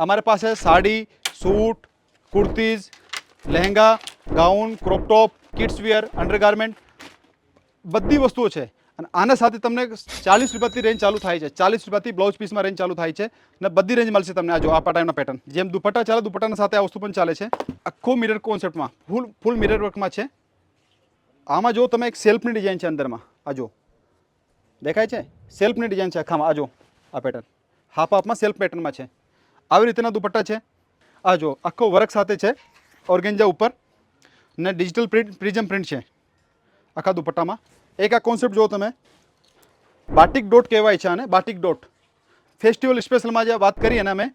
અમારી પાસે sari, suit, kurtis, lehenga, gown crop top top kids wear undergarment બધી વસ્તુઓ છે. અને આના સાથે તમને ચાલીસ રૂપિયાથી રેન્જ ચાલુ થાય છે. ચાલીસ રૂપિયાથી બ્લાઉઝ પીસમાં રેન્જ ચાલુ થાય છે. અને બધી રેન્જ મળશે તમને આ જો આ ટાઈમના પેટર્ન જેમ દુપટ્ટા ચાલે, દુપટ્ટાના સાથે આ વસ્તુ પણ ચાલે છે. આખો મિરર કોન્સેપ્ટમાં ફૂલ ફૂલ મિરર વર્કમાં છે. આમાં જો તમે એક સેલ્ફની ડિઝાઇન છે અંદરમાં, આ જો. દેખાય છે? સેલ્ફની ડિઝાઇન છે આખામાં, આ જો, આ પેટર્ન હાફ હાફમાં સેલ્ફ પેટર્નમાં છે. આવી રીતના દુપટ્ટા છે. આ જો, આખો વર્ક સાથે છે, ઓર્ગેન્જા ઉપર ને ડિજિટલ પ્રિન્ટ પ્રિઝમ પ્રિન્ટ છે. આખા દુપટ્ટામાં. એક આ કોન્સેપ્ટ જુઓ તમે. બાટિક ડોટ કહેવાય છે આને બાટિક ડોટ ફેસ્ટિવલ સ્પેશલમાં જે વાત કરીએ ને અમે,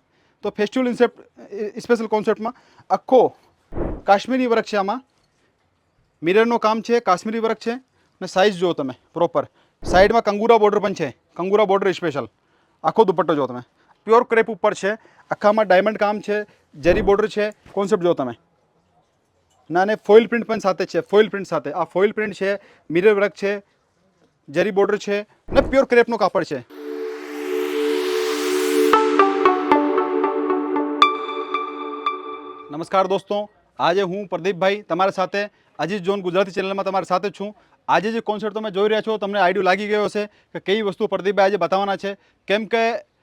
તો ફેસ્ટિવલ ઇન્સેપ્ટ સ્પેશિયલ કોન્સેપ્ટમાં આખો કાશ્મીરી વર્ક છે આમાં. મિરરનું કામ છે, કાશ્મીરી વર્ક છે, ને સાઇઝ જુઓ તમે પ્રોપર સાઈડમાં કંગુરા બોર્ડર પણ છે, કંગુરા બોર્ડર સ્પેશિયલ આખો દુપટ્ટો જુઓ તમે. પ્યોર ક્રેપ ઉપર છે. આખામાં ડાયમંડ કામ છે જેરી બોર્ડર છે. કોન્સેપ્ટ જો તમે. ના અને ફોઇલ પ્રિન્ટ પણ સાથે છે, ફોઇલ પ્રિન્ટ સાથે. આ ફોઇલ પ્રિન્ટ છે, મિરર વર્ક છે જેરી બોર્ડર છે અને પ્યોર ક્રેપનું કાપડ છે. નમસ્કાર દોસ્તો. આજે હું પ્રદીપભાઈ તમારા સાથે, અજીત જોન ગુજરાતી ચેનલમાં તમારી સાથે છું. આજે જે કોન્સર્ટ તમે જોઈ રહ્યા છો, તમને આઈડિયો લાગી ગયો હશે કે કઈ વસ્તુ પ્રદીપભાઈ આજે બતાવવાના છે. કેમ કે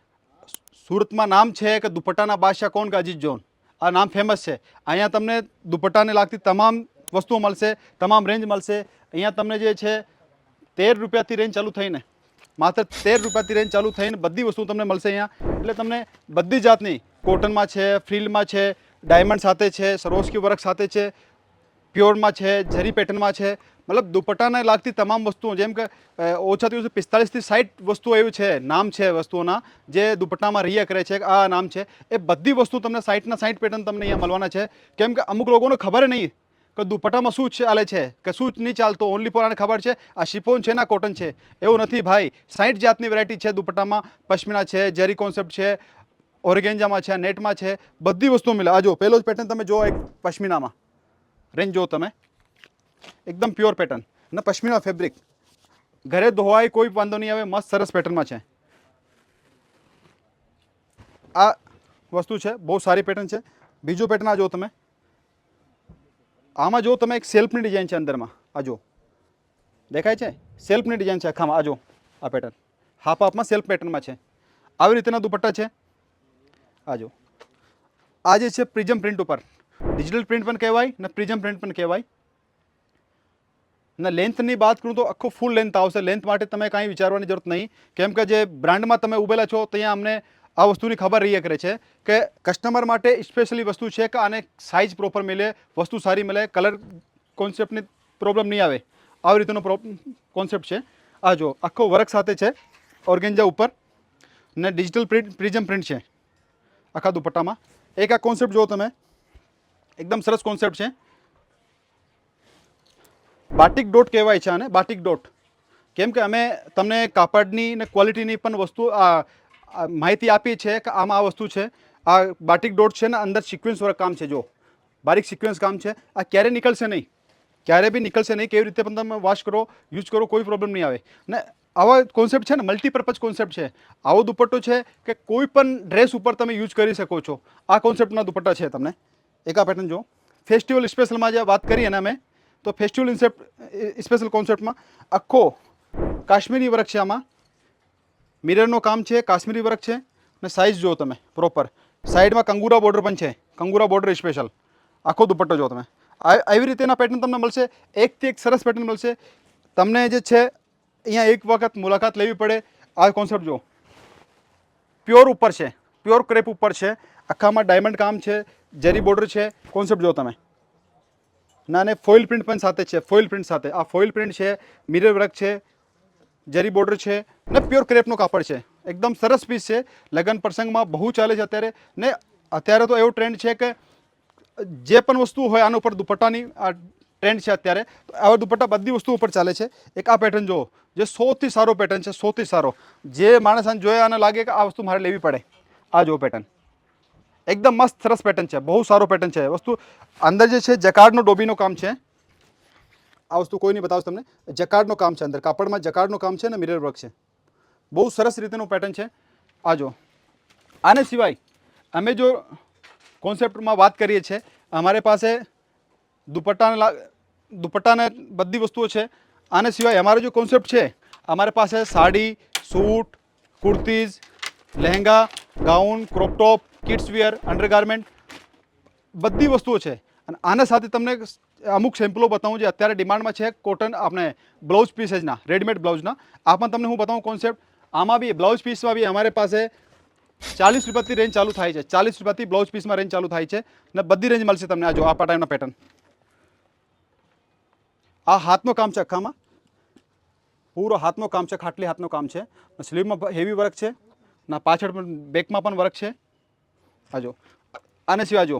સુરતમાં નામ છે કે દુપટ્ટાના બાદશાહ કોણ કે અજીત જોન? આ નામ ફેમસ છે. અહીંયા તમને દુપટ્ટાને લાગતી તમામ વસ્તુઓ મળશે, તમામ રેન્જ મળશે. અહીંયા તમને જે છે, તેર રૂપિયાથી રેન્જ ચાલુ થઈને, માત્ર તેર રૂપિયાથી રેન્જ ચાલુ થઈને બધી વસ્તુ તમને મળશે અહીંયા. એટલે તમને બધી જાતની કોટનમાં છે ફ્રિલમાં છે ડાયમંડ સાથે છે સરોસ્કી વર્ક સાથે છે પ્યોરમાં છે, ઝરી પેટર્નમાં છે. મતલબ દુપટ્ટાને લાગતી તમામ વસ્તુઓ, જેમ કે ઓછાથી ઓછું પિસ્તાળીસથી સાઠ વસ્તુઓ એવું છે, નામ છે વસ્તુઓના, જે દુપટ્ટામાં રહ્યા કરે છે, આ નામ છે. એ બધી વસ્તુ તમને સાઠના સાઠ પેટર્ન તમને અહીંયા મળવાના છે. કેમ કે અમુક લોકોને ખબર નહીં કે દુપટ્ટામાં શું ચાલે છે, કે શું નહીં ચાલતો. ઓનલી ફોર આને ખબર છે, આ શિફોન છે ના કોટન છે. એવું નથી ભાઈ. સાઠ જાતની વેરાયટી છે દુપટ્ટામાં. પશ્મિના છે જેરી કોન્સેપ્ટ છે, ઓરિગેન્જામાં છે, નેટમાં છે. બધી વસ્તુઓ મળે આ જો પહેલો જ પેટર્ન તમે જો એક પશ્મિનામાં. રેન્જ જો તમે. એકદમ પ્યોર પેટર્ન અને પશ્મિના ફેબ્રિક ઘરે ધોવાય કોઈ વાંધો નહીં આવે મસ્ત સરસ પેટર્નમાં છે. આ વસ્તુ છે, બહુ સારી પેટર્ન છે. બીજું પેટર્ન આ જો તમે. આમાં જો તમે એક સેલ્ફની ડિઝાઇન છે અંદરમાં. આ જો દેખાય છે? સેલ્ફની ડિઝાઇન છે આખામાં. આ જો આ પેટર્ન હાફ હાફમાં સેલ્ફ પેટર્નમાં છે. આવી રીતના દુપટ્ટા છે. આ જો આ જે છે પ્રિઝમ પ્રિન્ટ ઉપર. ડિજિટલ પ્રિન્ટ પણ કહેવાય, ને પ્રિઝમ પ્રિન્ટ પણ કહેવાય. ને લેન્થની વાત કરું તો આખો ફૂલ લેન્થ આવશે. લેન્થ માટે તમે કાંઈ વિચારવાની જરૂરત નહીં. કેમ કે જે બ્રાન્ડમાં તમે ઉભેલા છો ત્યાં અમને આ વસ્તુની ખબર રહ્યા કરે છે કે કસ્ટમર માટે સ્પેશિયલી વસ્તુ છે કે આને સાઇઝ પ્રોપર મળે, વસ્તુ સારી મળે કલર કોન્સેપ્ટની પ્રોબ્લેમ નહીં આવે. આવી રીતનો કોન્સેપ્ટ છે. આ જો આખો વર્ક સાથે છે, ઓર્ગેન્જા ઉપર. ને ડિજિટલ પ્રિન્ટ પ્રિઝમ પ્રિન્ટ છે. આખા દુપટ્ટામાં. એક આ કોન્સેપ્ટ જો તમે. એકદમ સરસ કોન્સેપ્ટ છે. બાટિક ડોટ કહેવાય છે આને બાટિક ડોટ કેમ કે અમે તમને કાપડની ને ક્વોલિટીની પણ વસ્તુ માહિતી આપી છે કે આમાં આ વસ્તુ છે. આ બાટિક ડોટ છે ને અંદર સિક્વન્સ વર્ક કામ છે, જો. બારીક સિક્વન્સ કામ છે. આ ક્યારે નીકળશે નહીં? ક્યારે બી નીકળશે નહીં, કેવી રીતે પણ તમે વોશ કરો યુઝ કરો, કોઈ પ્રોબ્લેમ નહીં આવે. ને આવા કોન્સેપ્ટ છે ને મલ્ટીપર્પઝ કોન્સેપ્ટ છે. આવો દુપટ્ટો છે કે કોઈ પણ ડ્રેસ ઉપર તમે યુઝ કરી શકો છો. આ કોન્સેપ્ટના દુપટ્ટા છે તમને. એક આ પેટર્ન જો ફેસ્ટિવલ સ્પેશલમાં જે વાત કરી એને અમે તો ફેસ્ટિવલ ઇન્સેપ્ટ સ્પેશિયલ કોન્સેપ્ટમાં આખો કાશ્મીરી વર્ક છે આમાં. મિરરનું કામ છે, કાશ્મીરી વર્ક છે, અને સાઇઝ જુઓ તમે પ્રોપર સાઈડમાં કંગુરા બોર્ડર પણ છે, કંગુરા બોર્ડર સ્પેશિયલ આખો દુપટ્ટો જો તમે. આવી રીતેના પેટર્ન તમને મળશે, એકથી એક સરસ પેટર્ન મળશે. તમને જે છે, અહીંયા એક વખત મુલાકાત લેવી પડે. આ કોન્સેપ્ટ જો પ્યોર ઉપર છે પ્યોર ક્રેપ ઉપર છે. આખામાં ડાયમંડ કામ છે જેરી બોર્ડર છે. કોન્સેપ્ટ જો તમે. ના અને ફોઇલ પ્રિન્ટ પણ સાથે છે ફોઇલ પ્રિન્ટ સાથે. આ ફોઇલ પ્રિન્ટ છે મિરર વર્ક છે જેરી બોર્ડર છે, ને પ્યોર ક્રેપનું કાપડ છે. એકદમ સરસ પીસ છે. લગ્ન પ્રસંગમાં બહુ ચાલે છે અત્યારે. ને અત્યારે તો એવો ટ્રેન્ડ છે કે જે પણ વસ્તુ હોય આના ઉપર દુપટ્ટાની, આ ટ્રેન્ડ છે અત્યારે, તો આવા દુપટ્ટા બધી વસ્તુ ઉપર ચાલે છે. એક આ પેટર્ન જુઓ જે સૌથી સારો પેટર્ન છે, સૌથી સારો. જે માણસ જોયા અને લાગે કે આ વસ્તુ મારે લેવી પડે. આ જુઓ પેટર્ન એકદમ મસ્ત, સરસ પેટર્ન છે. બહુ સારો પેટર્ન છે. વસ્તુ અંદર જે છે, જકાર્ડનો ડોબીનો કામ છે. આ વસ્તુ કોઈ નહીં બતાવશે તમને? જકાર્ડનો કામ છે અંદર. કાપડમાં જકાર્ડનું કામ છે ને મિરર વર્ક છે. બહુ સરસ રીતેનું પેટર્ન છે. આ જો. આને સિવાય અમે જો કોન્સેપ્ટમાં વાત કરીએ છીએ, અમારી પાસે દુપટ્ટાને દુપટ્ટાને બધી વસ્તુઓ છે. આને સિવાય અમારો જો કોન્સેપ્ટ છે, અમારી પાસે sari, suit, kurtis, lehenga, gown crop top kids wear, undergarment, બધી વસ્તુઓ છે. અને આના સાથે તમને અમુક સેમ્પલો બતાવું જે અત્યારે ડિમાન્ડમાં છે. કોટન આપણે બ્લાઉઝ પીસેસના રેડીમેડ બ્લાઉઝના આ પણ તમને હું બતાવું કોન્સેપ્ટ આમાં બી બ્લાઉઝ પીસમાં બી અમારી પાસે ચાલીસ રૂપિયાથી રેન્જ ચાલુ થાય છે. ચાલીસ રૂપિયાથી બ્લાઉઝ પીસમાં રેન્જ ચાલુ થાય છે. અને બધી રેન્જ મળશે તમને આ જો, આ ટાઈમના પેટર્ન આ હાથનું કામ છે આખામાં. પૂરો હાથનું કામ છે, ખાટલી હાથનું કામ છે. સ્લીવમાં હેવી વર્ક છે. ના પાછળ પણ બેકમાં પણ વર્ક છે. આ જો. આને સિવાય જો,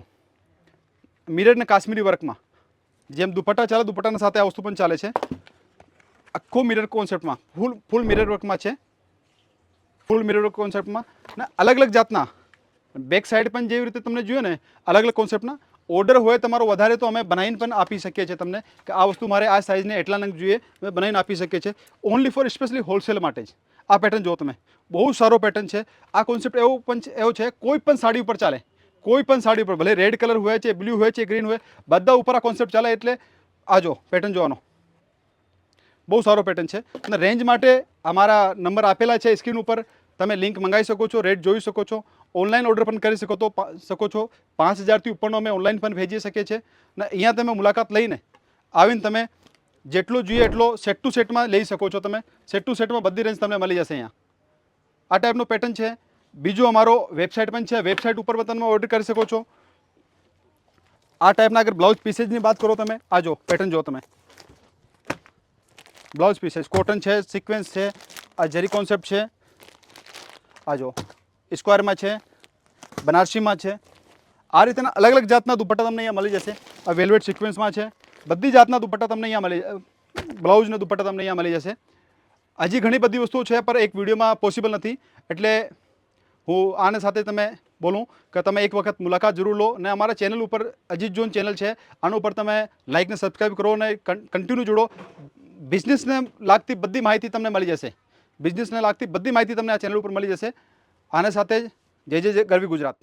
મિરર ને કાશ્મીરી વર્કમાં જેમ દુપટ્ટા ચાલે, દુપટ્ટાના સાથે આ વસ્તુ પણ ચાલે છે. આખો મિરર કોન્સેપ્ટમાં ફૂલ ફૂલ મિરર વર્કમાં છે. ફૂલ મિરર વર્ક કોન્સેપ્ટમાં ને અલગ અલગ જાતના બેક સાઈડ પણ જેવી રીતે તમને જોઈએ ને, અલગ અલગ કોન્સેપ્ટના ઓર્ડર હોય તમારો વધારે તો અમે બનાવીને પણ આપી શકીએ છીએ તમને કે આ વસ્તુ મારે આ સાઇઝને એટલા નંગ જોઈએ, અમે બનાવીને આપી શકીએ છીએ. ઓનલી ફોર સ્પેશિયલી હોલસેલ માટે જ. આ પેટર્ન જો તમે. બહુ સારો પેટર્ન છે. આ કોન્સેપ્ટ એવો પણ એવો છે, કોઈ પણ સાડી ઉપર ચાલે. કોઈ પણ સાડી ઉપર, ભલે રેડ કલર હોય છે બ્લુ હોય છે ગ્રીન હોય, બધા ઉપર આ કોન્સેપ્ટ ચાલે એટલે આ જો પેટર્ન જોવાનો. બહુ સારો પેટર્ન છે. અને રેન્જ માટે અમારા નંબર આપેલા છે સ્ક્રીન ઉપર. તમે લિંક મંગાવી શકો છો રેટ જોઈ શકો છો. ઓનલાઈન ઓર્ડર પણ કરી શકો તો શકો છો. પાંચ હજારથી ઉપરનો અમે ઓનલાઈન પણ ભેજી શકીએ છીએ. અને અહીંયા તમે મુલાકાત લઈને આવીને તમે જેટલો જોઈએ એટલો સેટ ટુ સેટમાં લઈ શકો છો તમે. સેટ ટુ સેટમાં બધી રેન્જ તમને મળી જશે અહીંયા. આ ટાઈપનો પેટર્ન છે. બીજો અમારો વેબસાઇટ પણ છે. વેબસાઇટ ઉપર પણ તમે ઓર્ડર કરી શકો છો. આ ટાઈપના અગર બ્લાઉઝ પીસેસની વાત કરો તમે, આ જો પેટર્ન જો તમે. બ્લાઉઝ પીસેસ કોટન છે સિક્વન્સ છે, આ જેરી કોન્સેપ્ટ છે. આ જો સ્ક્વેરમાં છે, બનારસીમાં છે. આ રીતના અલગ અલગ જાતના દુપટ્ટા તમને અહીંયા મળી જશે. આ વેલ્વેટ સિક્વન્સમાં છે. બધી જાતના દુપટ્ટા તમને અહીંયા મળી બ્લાઉઝના દુપટ્ટા તમને અહીંયા મળી જશે. હજી ઘણી બધી વસ્તુઓ છે પર એક વિડીયોમાં પોસિબલ નથી. એટલે હું આને સાથે તમે બોલું કે તમે એક વખત મુલાકાત જરૂર લો અને અમારા ચેનલ ઉપર અજીત જોન ચેનલ છે, આના ઉપર તમે લાઇકને સબસ્ક્રાઈબ કરો અને કન્ટિન્યુ જોડો. બિઝનેસને લાગતી બધી માહિતી તમને મળી જશે. બિઝનેસને લાગતી બધી માહિતી તમને આ ચેનલ ઉપર મળી જશે. આને સાથે જ જય જય જય, ગરવી ગુજરાત.